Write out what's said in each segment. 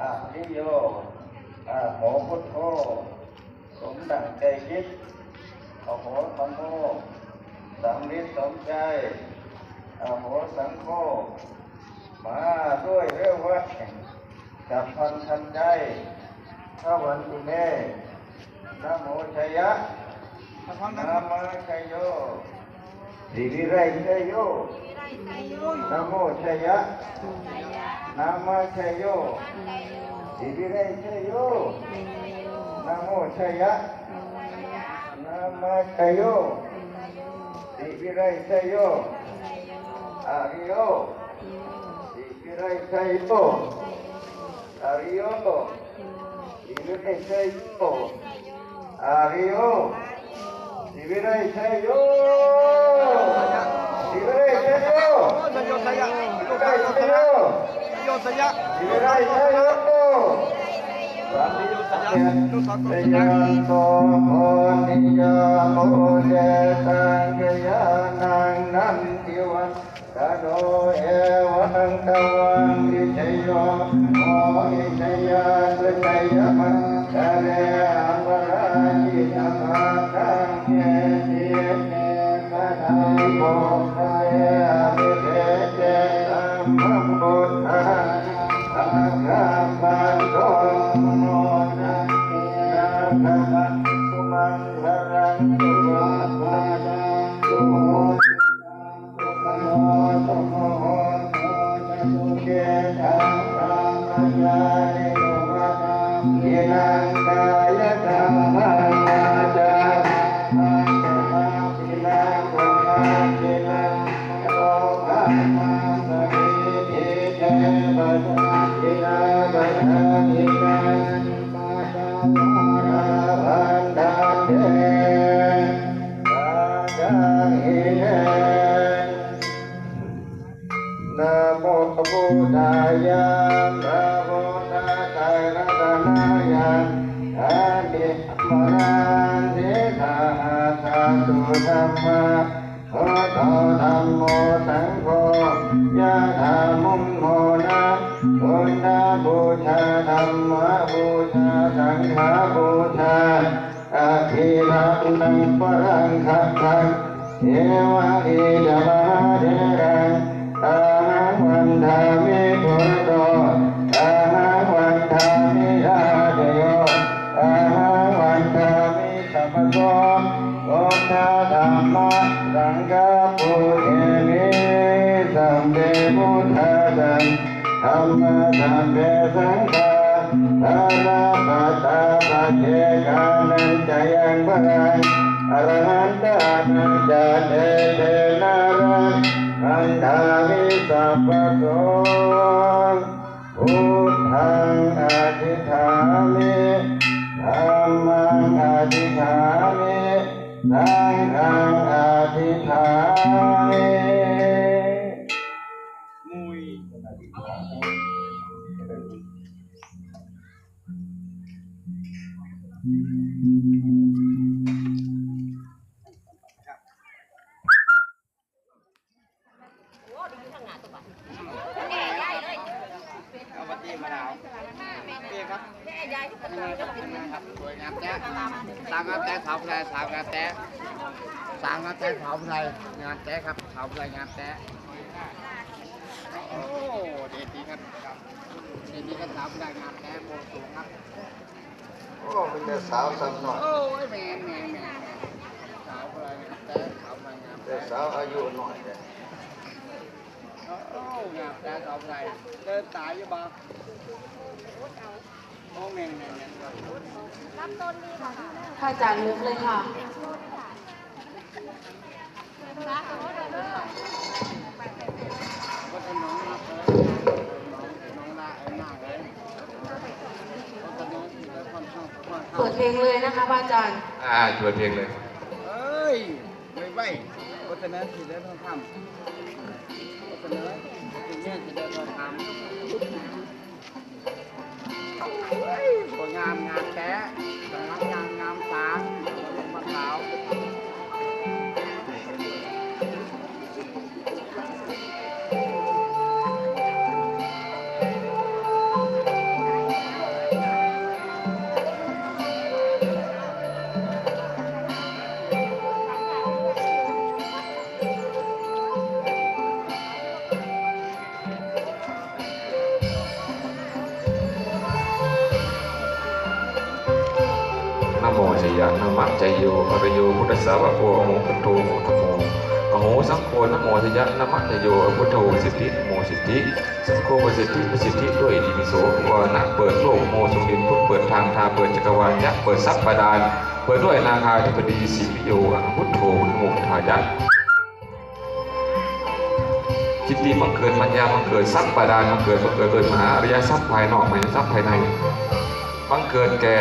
อะริโยอะโหพุทโธสมดังใจคิดอะโหธรรมโมสัมฤทธิ์สมใจอะโหสังโฆมาด้วยเรื่องว่าจับพันทันใจข้าวันตุเมนะโมชัยยะนะมาชัยโยสิริไรชัยโยนะโมชัยยะ นะมาชัยโยสิริไรชัยโยนะโมชัยยะนะมาชัยโยสิริไรชัยโยอาริโยสิริไรชัยโยอาริโยสิริไรชัยโยอาริโยสิริไรชัยโยสิริไรชัยโยสยสยะสิริไรชัยโย โยสยะสิริไรชัยโยสัมมิสัจเตยันโตโมนิยาโมเดตังกยานังนันติวันตโนเอวังตวังดิชโยโมหิชยาสุชยมันทะเลอัมร เอวะเอจมหาเดรังอาหังวันทามิ เดมุทาตังธรรมะสัมเดสังฆาอาราปัตตาปัจเจกานันจยังพลังอรหันตานันจเตเตนารังอันธามิสัพพะโสพุทธังอธิษฐามิธัมมังอธิษฐามิสังฆังอธิษฐามิ แจ๊สามงานแจ๊สาวไทยงานแจ๊ครับสาวไทยงานแจ๊โอ้เด็ดดีครับเด็ดดีครับสาวไทยงานแจ๊โมสูงครับโอ้เป็นแต่สาวสักหน่อยโอ้ยแม่แม่แม่สาวไทยงานแจ๊สาวไทยงานแต่แจ๊สาวอายุหน่อยแต่โอ้งานแจ๊สาวไทยเดินตายอยู่บ้าง โอ้แม่แม่แม่ครับพระอาจารย์ลึกเลยค่ะก็จะน้องมาเลยน้องละเอ็นหน้าเลยก็จะน้องที่ได้ความชอบความชอเปิบดเพลงเลยนะคะพระอาจารย์ อ่าชวนเพลงเลย เอ้ย ไม่ไหวก็จะน้องที่ได้ความทำก็จะน้องที่เนี่ยที่ได้ความทำ สวยงามงามแท้สวยงามงามงามสาม โมชยะนมะจยโยอรโยพุทธสาวะโกอโมพุทโธโมธโมอโมสังโฆนโมชยะนมะจยโยพุทโธสิทธิโมสิทธิสังโฆปสิทธิปสิทธิด้วยอิติโสวานะเปิดโลกโมสมดินพุทธเปิดทางทาเปิดจักรวาลยะเปิดทรัพย์บาดาลเปิดด้วยนาคาธิปดีสิปิโยอพุทโธโมทายะจิตติบังเกิดปัญญาบังเกิดทรัพย์บาดาลบังเกิดบังเกิดโดมหาอริยทรัพย์ภายนอกไม่ใช่ทรัพย์ภายในบังเกิดแก่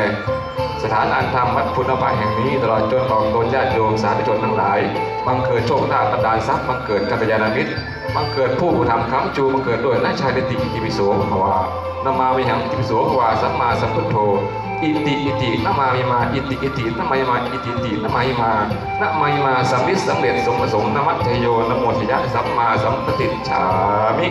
สถานอันธรรมวัดพุทธบาทแห่งนี้ตลอดจนของตนญาติโยมสาธุชนทั้งหลายบังเกิดโชคลาภบันดาทรัพย์บังเกิดกัลยาณมิตรบังเกิดผู้ทำคำจูบังเกิดด้วยนาชายเดติอิติปิโสภวานามาวิหังอิติปิโสภวาสัมมาสัมพุทโธอิติอิตินามาวิมาอิติอิตินามาวิมาอิติอิตินามาวิมานะมาวิมาสัมมิสสำเร็จสมประสงค์นมัตเทโยนโมทยะสัมมาสัมปติฉามิ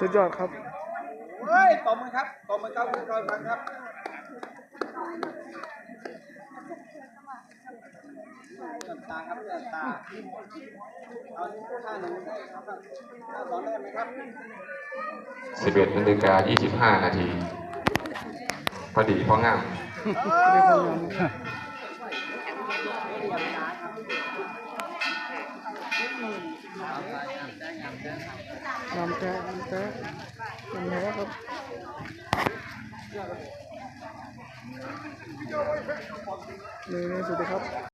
สุดยอดครับเฮ้ยตบมือครับตบมือครับคุณคอยฟังครับเลือดตาครับเลือดตาเอาท่าหนึ่งครับท่าสองได้ไหมครับ11นาฬิกา25นาทีพอดีพองาม ทำแกะน้ำแกะคุณแท้ครับนี่นี่สวัสดีครับ